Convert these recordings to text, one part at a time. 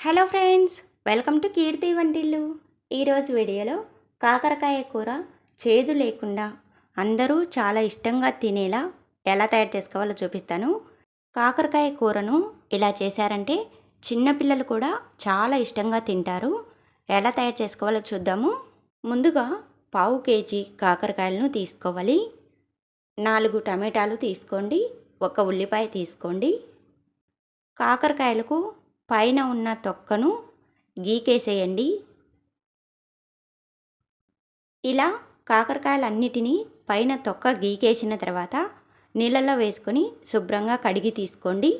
Hello friends welcome to Keerthi వంటిల్లు. ఈరోజు వీడియోలో కాకరకాయ కూర చేదు లేకుండా అందరూ చాలా ఇష్టంగా తినేలా ఎలా తయారు చేసుకోవాలో చూపిస్తాను. కాకరకాయ కూరను ఇలా చేశారంటే చిన్నపిల్లలు కూడా చాలా ఇష్టంగా తింటారు. ఎలా తయారు చేసుకోవాలో చూద్దాము. ముందుగా పావు కేజీ కాకరకాయలను తీసుకోవాలి. నాలుగు టమాటాలు తీసుకోండి. ఒక ఉల్లిపాయ తీసుకోండి. కాకరకాయలకు పైన ఉన్న తొక్కను గీకేసేయండి. ఇలా కాకరకాయలన్నిటినీ పైన తొక్క గీకేసిన తర్వాత నీళ్ళల్లో వేసుకొని శుభ్రంగా కడిగి తీసుకోండి.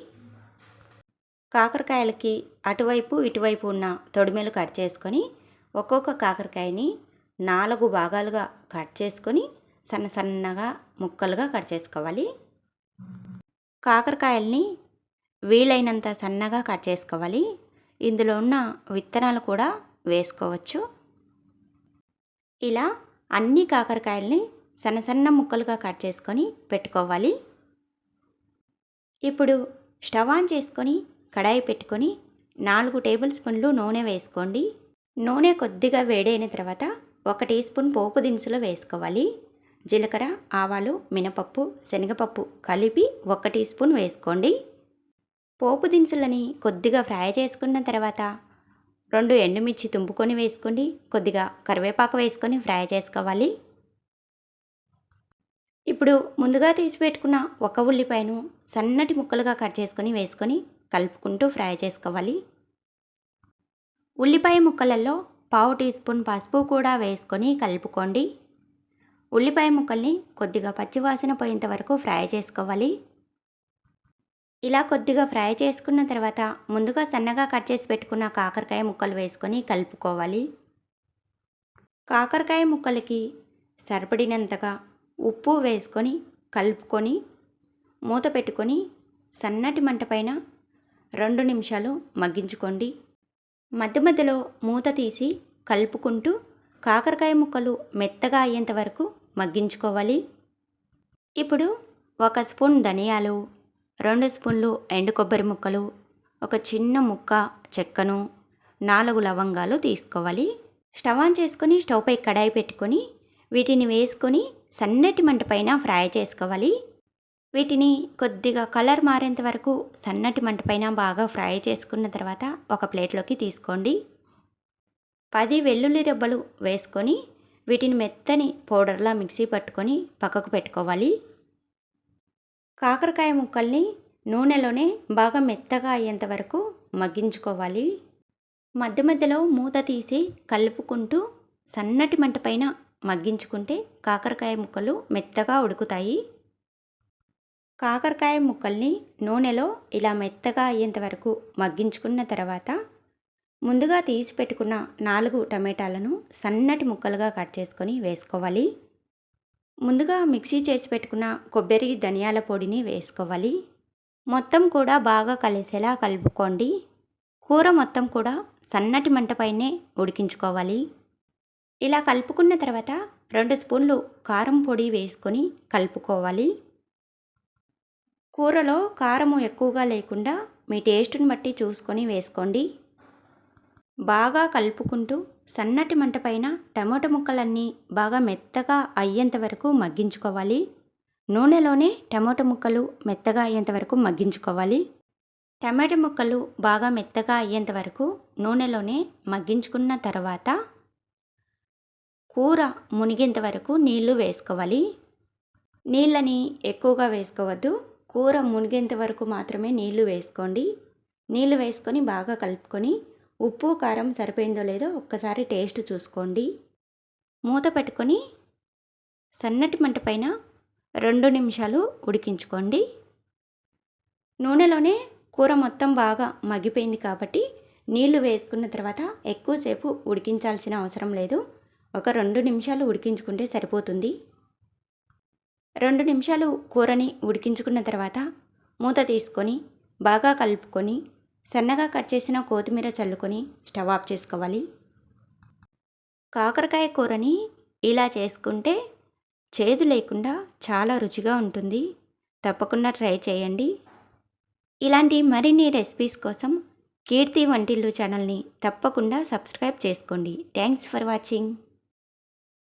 కాకరకాయలకి అటువైపు ఇటువైపు ఉన్న తొడిమెలు కట్ చేసుకొని ఒక్కొక్క కాకరకాయని నాలుగు భాగాలుగా కట్ చేసుకొని సన్న సన్నగా ముక్కలుగా కట్ చేసుకోవాలి. కాకరకాయల్ని వీలైనంత సన్నగా కట్ చేసుకోవాలి. ఇందులో ఉన్న విత్తనాలు కూడా వేసుకోవచ్చు. ఇలా అన్ని కాకరకాయల్ని సన్న సన్న ముక్కలుగా కట్ చేసుకొని పెట్టుకోవాలి. ఇప్పుడు స్టవ్ ఆన్ చేసుకొని కడాయి పెట్టుకొని నాలుగు టేబుల్ స్పూన్లు నూనె వేసుకోండి. నూనె కొద్దిగా వేడైన తర్వాత ఒక టీ స్పూన్ పోపు దినుసులు వేసుకోవాలి. జీలకర్ర ఆవాలు మినపప్పు శనగపప్పు కలిపి ఒక టీ స్పూన్ వేసుకోండి. పోపు దినుసులని కొద్దిగా ఫ్రై చేసుకున్న తర్వాత రెండు ఎండుమిర్చి తుంపుకొని వేసుకోండి. కొద్దిగా కరివేపాకు వేసుకొని ఫ్రై చేసుకోవాలి. ఇప్పుడు ముందుగా తీసి పెట్టుకున్న ఒక ఉల్లిపాయను సన్నటి ముక్కలుగా కట్ చేసుకొని వేసుకొని కలుపుకుంటూ ఫ్రై చేసుకోవాలి. ఉల్లిపాయ ముక్కలలో పావు టీ స్పూన్ పసుపు కూడా వేసుకొని కలుపుకోండి. ఉల్లిపాయ ముక్కల్ని కొద్దిగా పచ్చివాసన పోయేంత వరకు ఫ్రై చేసుకోవాలి. ఇలా కొద్దిగా ఫ్రై చేసుకున్న తర్వాత ముందుగా సన్నగా కట్ చేసి పెట్టుకున్న కాకరకాయ ముక్కలు వేసుకొని కలుపుకోవాలి. కాకరకాయ ముక్కలకి సరిపడినంతగా ఉప్పు వేసుకొని కలుపుకొని మూత పెట్టుకొని సన్నటి మంట పైన రెండు నిమిషాలు మగ్గించుకోండి. మధ్య మధ్యలో మూత తీసి కలుపుకుంటూ కాకరకాయ ముక్కలు మెత్తగా అయ్యేంత వరకు మగ్గించుకోవాలి. ఇప్పుడు ఒక స్పూన్ ధనియాలు రెండు స్పూన్లు ఎండు కొబ్బరి ముక్కలు ఒక చిన్న ముక్క చెక్కను నాలుగు లవంగాలు తీసుకోవాలి. స్టవ్ ఆన్ చేసుకొని స్టవ్ పై కడాయి పెట్టుకొని వీటిని వేసుకొని సన్నటి మంట పైన ఫ్రై చేసుకోవాలి. వీటిని కొద్దిగా కలర్ మారేంత వరకు సన్నటి మంట పైన బాగా ఫ్రై చేసుకున్న తర్వాత ఒక ప్లేట్లోకి తీసుకోండి. పది వెల్లుల్లి రెబ్బలు వేసుకొని వీటిని మెత్తని పౌడర్లా మిక్సీ పట్టుకొని పక్కకు పెట్టుకోవాలి. కాకరకాయ ముక్కల్ని నూనెలోనే బాగా మెత్తగా అయ్యేంత వరకు మగ్గించుకోవాలి. మధ్య మధ్యలో మూత తీసి కలుపుకుంటూ సన్నటి మంట పైన మగ్గించుకుంటే కాకరకాయ ముక్కలు మెత్తగా ఉడుకుతాయి. కాకరకాయ ముక్కల్ని నూనెలో ఇలా మెత్తగా అయ్యేంత వరకు మగ్గించుకున్న తర్వాత ముందుగా తీసి పెట్టుకున్న నాలుగు టమాటాలను సన్నటి ముక్కలుగా కట్ చేసుకొని వేసుకోవాలి. ముందుగా మిక్సీ చేసి పెట్టుకున్న కొబ్బరి ధనియాల పొడిని వేసుకోవాలి. మొత్తం కూడా బాగా కలిసేలా కలుపుకోండి. కూర మొత్తం కూడా సన్నటి మంటపైనే ఉడికించుకోవాలి. ఇలా కలుపుకున్న తర్వాత రెండు స్పూన్లు కారం పొడి వేసుకొని కలుపుకోవాలి. కూరలో కారము ఎక్కువగా లేకుండా మీ టేస్ట్ని బట్టి చూసుకొని వేసుకోండి. బాగా కలుపుకుంటూ సన్నటి మంట పైన టమాటో ముక్కలన్నీ బాగా మెత్తగా అయ్యేంత వరకు మగ్గించుకోవాలి. నూనెలోనే టమాటో ముక్కలు మెత్తగా అయ్యేంత వరకు మగ్గించుకోవాలి. టమాటో ముక్కలు బాగా మెత్తగా అయ్యేంత వరకు నూనెలోనే మగ్గించుకున్న తర్వాత కూర మునిగేంత వరకు నీళ్ళు వేసుకోవాలి. నీళ్ళని ఎక్కువగా వేసుకోవద్దు. కూర మునిగేంత వరకు మాత్రమే నీళ్ళు వేసుకోండి. నీళ్ళు వేసుకొని బాగా కలుపుకొని ఉప్పు కారం సరిపోయిందో లేదో ఒక్కసారి టేస్ట్ చూసుకోండి. మూత పెట్టుకొని సన్నటి మంట పైన రెండు నిమిషాలు ఉడికించుకోండి. నూనెలోనే కూర మొత్తం బాగా మగ్గిపోయింది కాబట్టి నీళ్ళు వేసుకున్న తర్వాత ఎక్కువసేపు ఉడికించాల్సిన అవసరం లేదు. ఒక రెండు నిమిషాలు ఉడికించుకుంటే సరిపోతుంది. రెండు నిమిషాలు కూరని ఉడికించుకున్న తర్వాత మూత తీసుకొని బాగా కలుపుకొని సన్నగా కట్ చేసిన కొత్తిమీర చల్లుకొని స్టవ్ ఆఫ్ చేసుకోవాలి. కాకరకాయ కూరని ఇలా చేసుకుంటే చేదు లేకుండా చాలా రుచిగా ఉంటుంది. తప్పకుండా ట్రై చేయండి. ఇలాంటి మరిన్ని రెసిపీస్ కోసం కీర్తి వంటిల్లు ఛానల్ని తప్పకుండా సబ్స్క్రైబ్ చేసుకోండి. Thanks for watching.